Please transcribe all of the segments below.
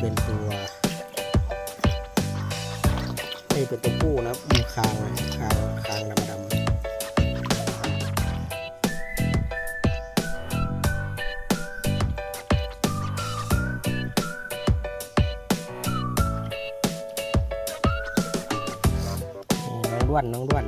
เป็นตัวนี่เป็นตัวผู้นะครับมีคางคางคางดำดำน้องด้วนน้องด้วน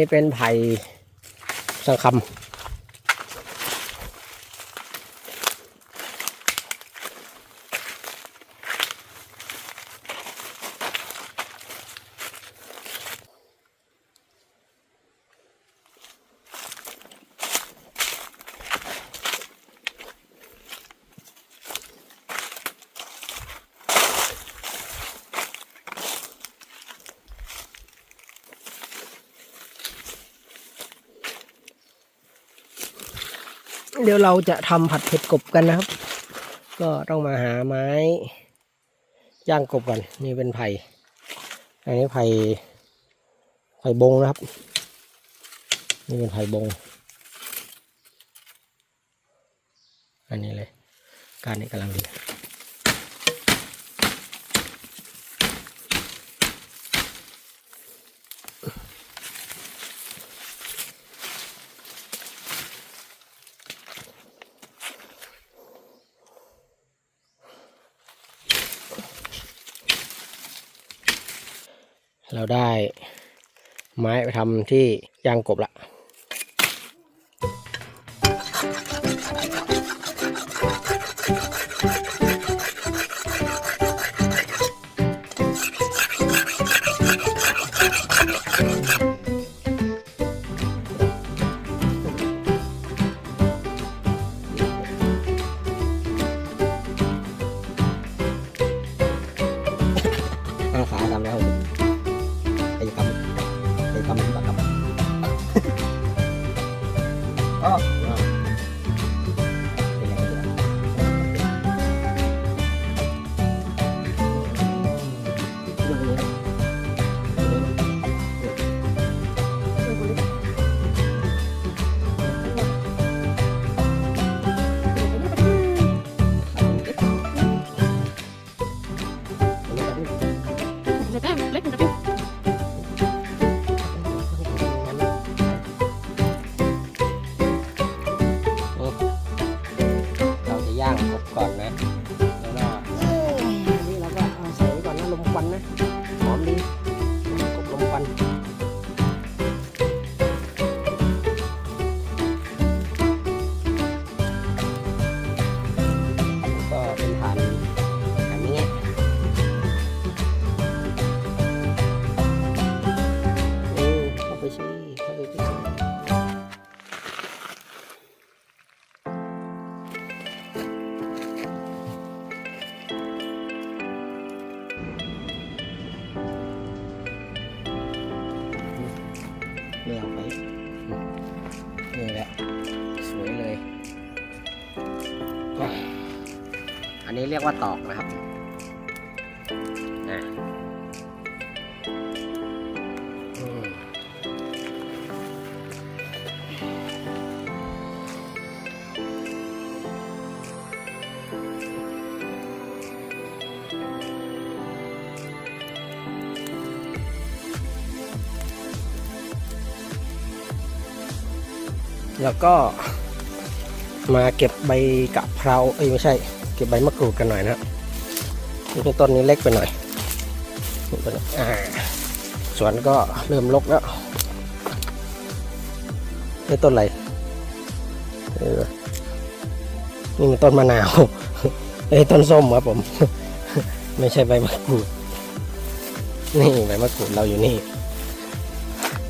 นี่เป็นไผ่สังคำ เดี๋ยวเราจะทำผัดเผ็ดกบกันนะครับ ก็ต้องมาหาไม้ ย่างกบก่อนนี่เป็นไผ่อันนี้ไผ่ไผ่บงนะครับ นี่เป็นไผ่บง อันนี้เลย การนี้กำลังดี เราได้ไม้ไปทำที่ยางกบละ บ ไม่เอาไปนี่แหละ สวยเลยก็อันนี้เรียกว่าตอกนะครับ แล้วก็มาเก็บใบกะเพราเอ้ยไม่ใช่ เก็บใบมะกรูดกันหน่อยนะนี่ต้นนี้เล็กไปหน่อยนี่ต้นนี้อ่าสวนก็เริ่มรกแล้วนี่ต้นอะไรเออนี่มันต้นมะนาวเอ้ต้นส้มครับผม ไม่ใช่ใบมะกรูด นี่ใบมะกรูดเราอยู่นี่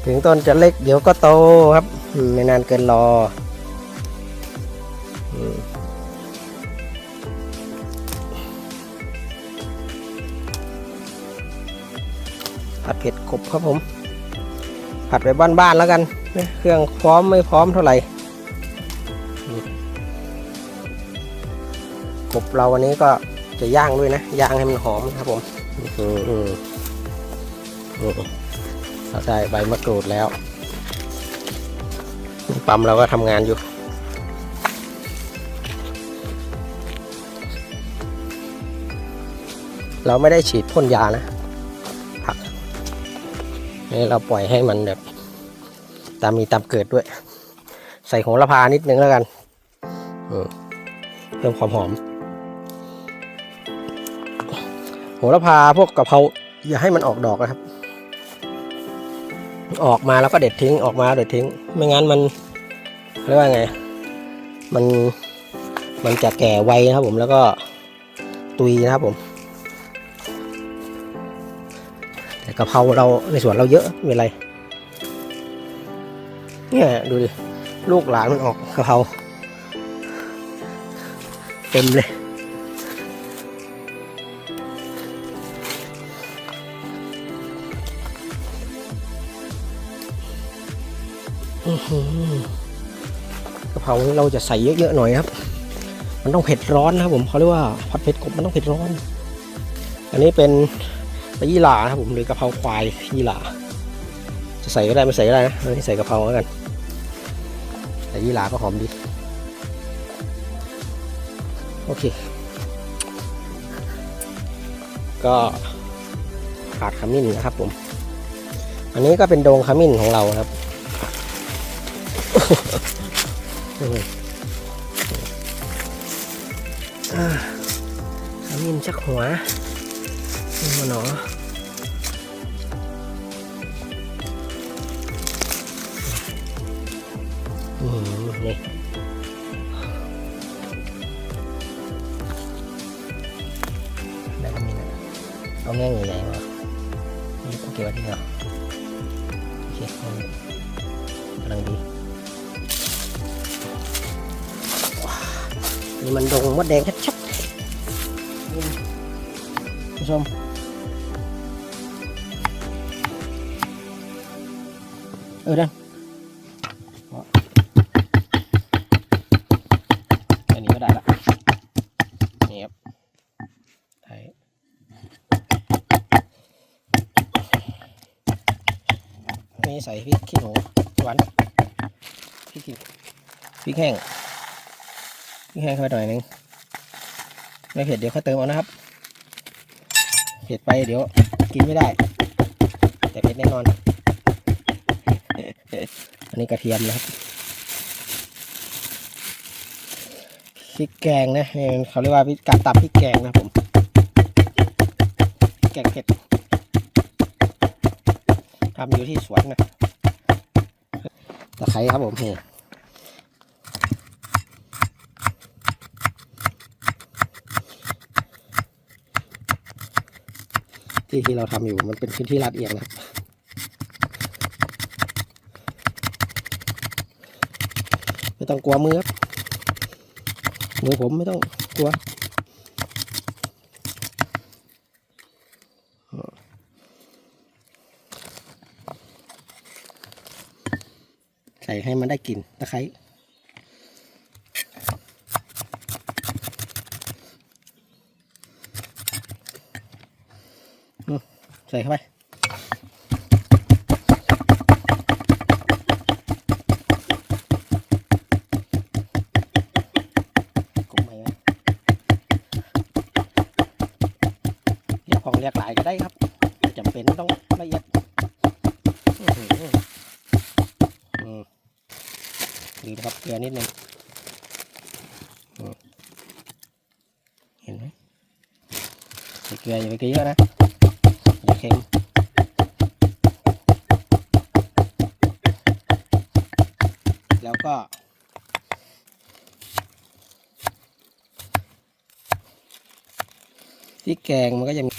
ถึงต้นจะเล็กเดี๋ยวก็โตครับ ไม่นานเกินรอผัดเผ็ดกบครับผม ผัดไปบ้านๆแล้วกัน เครื่องพร้อมไม่พร้อมเท่าไหร่กบเราวันนี้ก็จะย่างด้วยนะ ย่างให้มันหอมครับผม อือืมอืมเราได้ใบมะกรูดแล้ว ปั๊มเราก็ทำงานอยู่ เราไม่ได้ฉีดพ่นยานะผักนี่เราปล่อยให้มันแบบ ตามมีตามเกิดด้วย ใส่โหระพานิดนึงแล้วกันอืมเพิ่มความหอม โหระพาพวกกะเพราอย่าให้มันออกดอกนะครับออกมาแล้วก็เด็ดทิ้งออกมาเด็ดทิ้ง ไม่งั้นมัน เรียกว่าไง มันมันจะแก่ไวนะครับผมแล้วก็ตุยนะครับผม แต่กะเพราเราในสวนเราเยอะไม่เป็นไร เนี่ยดูดิ ลูกหลานมันออกกะเพราเต็มเลย เรานี่เราจะใส่เยอะๆหน่อยครับ มันต้องเผ็ดร้อนนะครับผมเขาเรียกว่าผัดเผ็ดกบมันต้องเผ็ดร้อน อันนี้เป็นปลายี่หร่านะครับผมหรือกะเพราควายยี่หร่าจะใส่ก็ได้ไม่ใส่ก็ได้นะอันนี้ใส่กะเพราแล้วกันแต่ยี่หร่าก็หอมดีโอเค ก็ขาดขมิ้นนะครับผม อันนี้ก็เป็นโดงขมิ้นของเราครับ อ่าขมิ้นชักหัวนี่มันหนออืมนี่ได้ขมิ้นอะเ อาแง่งใหญ่ๆมานี่โอเคไว้ที่เหรอโอเคเอากำลังดี นี่มันดงมดแดงชัดๆนี่ผู้ชมเออดันอันนี้ก็ได้ละนี่ครับไทยนี่ใส่พริกขี้หนูหวานพริกขี้พริกแห้ง พี่ให้เข้าไปหน่อยนึงไม่เผ็ดเดี๋ยวเขาเติมเอานะครับ เผ็ดไปเดี๋ยว กินไม่ได้ แต่เผ็ดแน่นอน อันนี้กระเทียมนะครับพริกแกงนะเขาเรียกว่าพริกกาตับพริกแกงนะครับผมแกงเผ็ดทำอยู่ที่สวนนะตะไคร้ครับผมนี่ ที่ที่เราทำอยู่มันเป็นพื้นที่ลาดเอียงนะครับไม่ต้องกลัวมือครับมือผมไม่ต้องกลัวใส่ให้มันได้กลิ่นตะไคร้ ใส่เข้าไปนะเรียกของเรียกหลายก็ได้ครับจำเป็นต้องละเอียดอื้อหืออืมดีนะครับเกลือนิดนึงเห็นไหมเกลืออย่าไปเกลือเยอะนะ แข็งแล้วก็ ที่แกงมันก็จะมี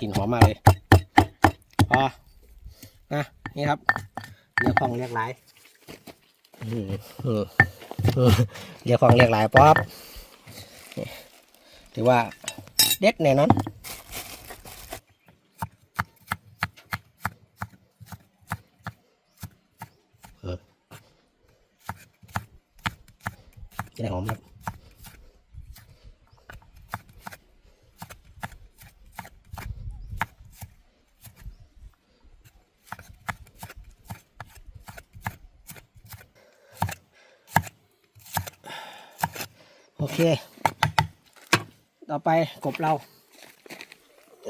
กลิ่นหอมมากเลย พอนะนี่ครับเรียกของเรียกหลายเรียกของเรียกหลายป๊อปถือว่าเด็ดแน่นอนเออจะได้หอมครับ โอ เค ต่อไปกบเรา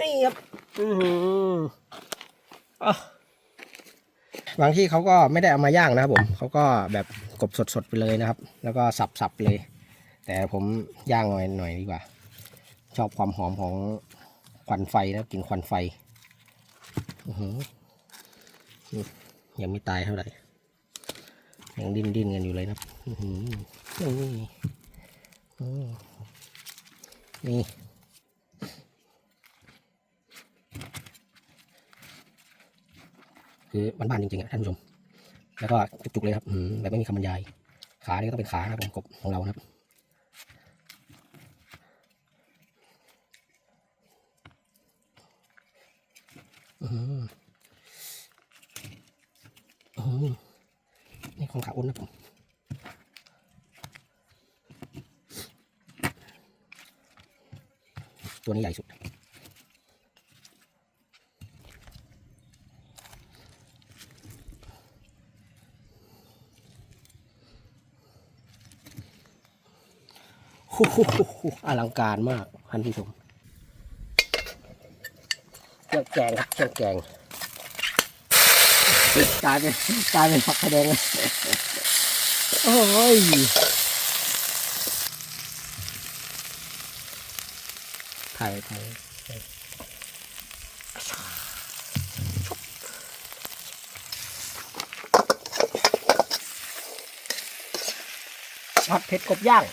นี่ครับ อือหืออะบางที่เขาก็ไม่ได้เอามาย่างนะครับผมเขาก็แบบกบสดๆไปเลยนะครับ แล้วก็สับๆเลย แต่ผมย่างหน่อยหน่อยดีกว่า ชอบความหอมของควันไฟนะกลินควันไฟอือหือยังไม่ตายเท่าไหร่ยังดิ้นดิ้นๆกันอยู่เลยนะครับอือหือ นี่คือบ้านๆจริงๆอะท่านผู้ชม แล้วก็จุกๆเลยครับแบบไม่มีคำบรรยาย ขานี่ก็ต้องเป็นขาครับผมกบของเรานะครับ อืมอืมนี่ของขาอ้นนะผม ตัวนี้ใหญ่สุดอ้โหอลังการมากท่านผู้ชมเครื่องแกงครับเครื่องแกงกลายเป็นกลายเป็นผักกระเดงเลยโอ้ย ไทยไทยผัดเผ็ดกบย่าง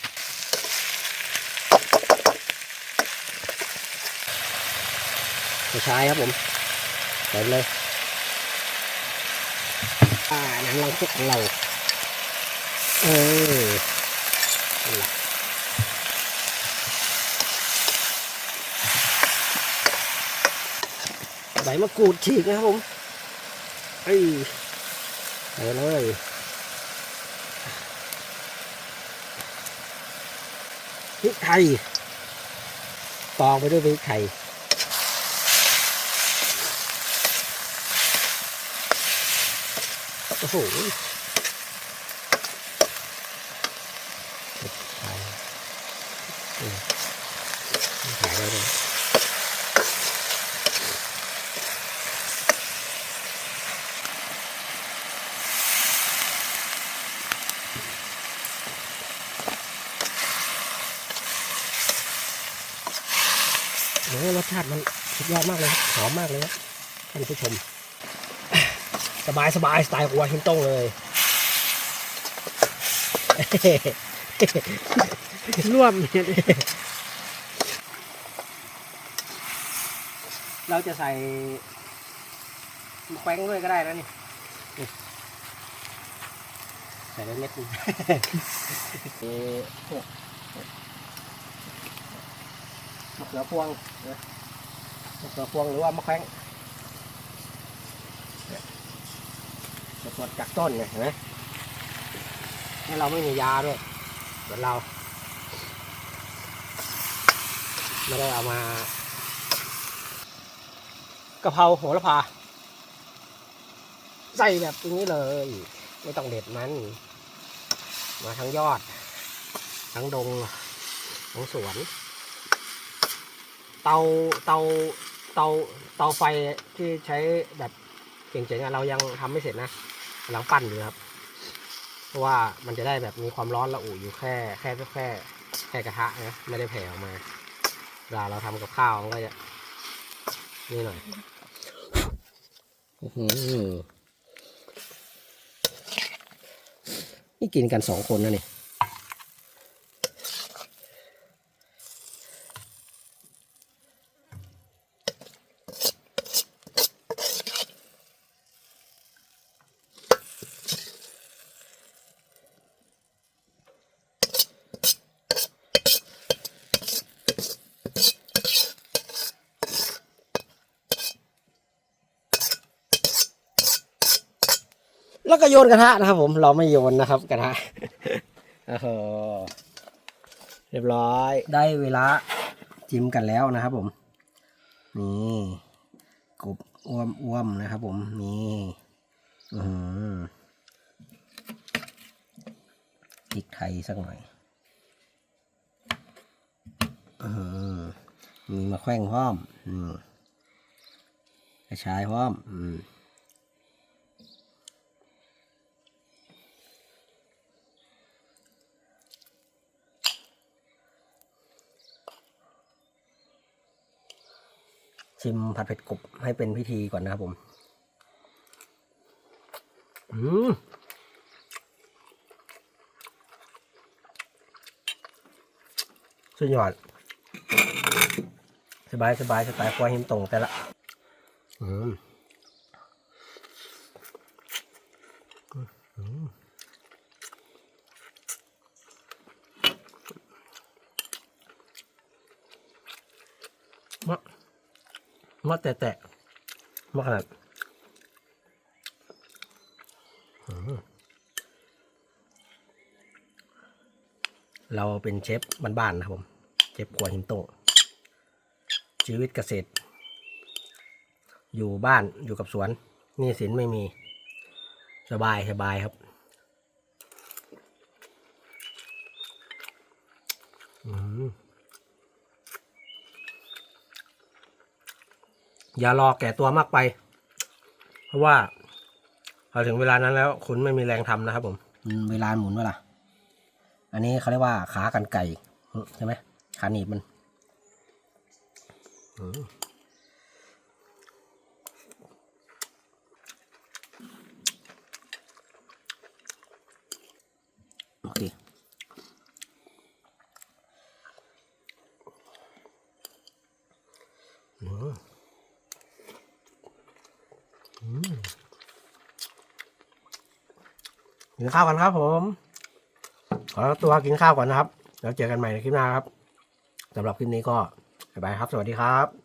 ไม่ใช่ครับผมเต็มเลยอ่าหนังลังคุกของเรา เออนั่นแหละ ใบมะกรูดฉีกนะครับผมเอ้ยไปเลยพริกไทยตองไปด้วยพริกไทยโอ้โหพริกไทยอืมพริกไทยได้เลย โอ้โหรสชาติมันสุดยอดมากเลยหอมมากเลยครับท่านผู้ชม สบายสบายสไตล์ของวาชิงตันเลยร่วมเนี่ยเราจะใส่แป้งด้วยก็ได้นะนี่นี่ใส่ได้เม็ดนึงเอ่อเนี่ย มะเขือพวงนะมะเขือพวงหรือว่ามะแขวงเนี่ยจะสดจากต้นไงเห็นไหมนี่เราไม่มียาด้วยเหมือนเราไม่ได้เอามากะเพราโหระพา ใส่แบบนี้เลย ไม่ต้องเด็ดมัน มาทั้งยอด ทั้งดง ทั้งสวน เตาเตาเตาเตาไฟที่ใช้แบบเจ๋งๆอะเรายังทำไม่เสร็จนะกำลังปั้นอยู่ครับเพราะว่ามันจะได้แบบมีความร้อนระอุอยู่แค่แค่แค่แค่กระทะนะไม่ได้แผ่ออกมาเวลาเราทำกับข้าวมันก็จะนี่หน่อยนี่กินกันสองคนนะนี่ ก็โยนกระทะนะครับ ผมเราไม่โยนนะครับกระทะโอ้โหเรียบร้อย ได้เวลาจิ้มกันแล้วนะครับผมนี่กบอ้วมอ้วมนะครับ ผมนี่อือหือพริกไทยสักหน่อยอือหือมีมะแขว้งพร้อมอืมกระชายพร้อม อืม ชิมผัดเผ็ดกบให้เป็นพิธีก่อนนะครับผม อืมสุดยอด สบายสบายสไตล์ควายหิมตรงแต่ละ อืมอืมมะ มดแตะๆมดขนาดเราเป็นเชฟบ้านๆนะครับผม เชฟครัวหินโตชีวิตเกษตร อยู่บ้านอยู่กับสวนหนี่สินไม่มี สบายสบายครับ อย่ารอแก่ตัวมากไป เพราะว่าพอถึงเวลานั้นแล้ว คุณไม่มีแรงทำนะครับผมเวลาหมุนเวล่ะอันนี้เขาเรียกว่าขากันไก่ใช่ไหมขาหนีบมันโอเค กินข้าวกันครับผม ขอตัวกินข้าวก่อนนะครับ แล้วเจอกันใหม่ในคลิปหน้าครับสำหรับคลิปนี้ก็บ๊ายบายครับ สวัสดีครับ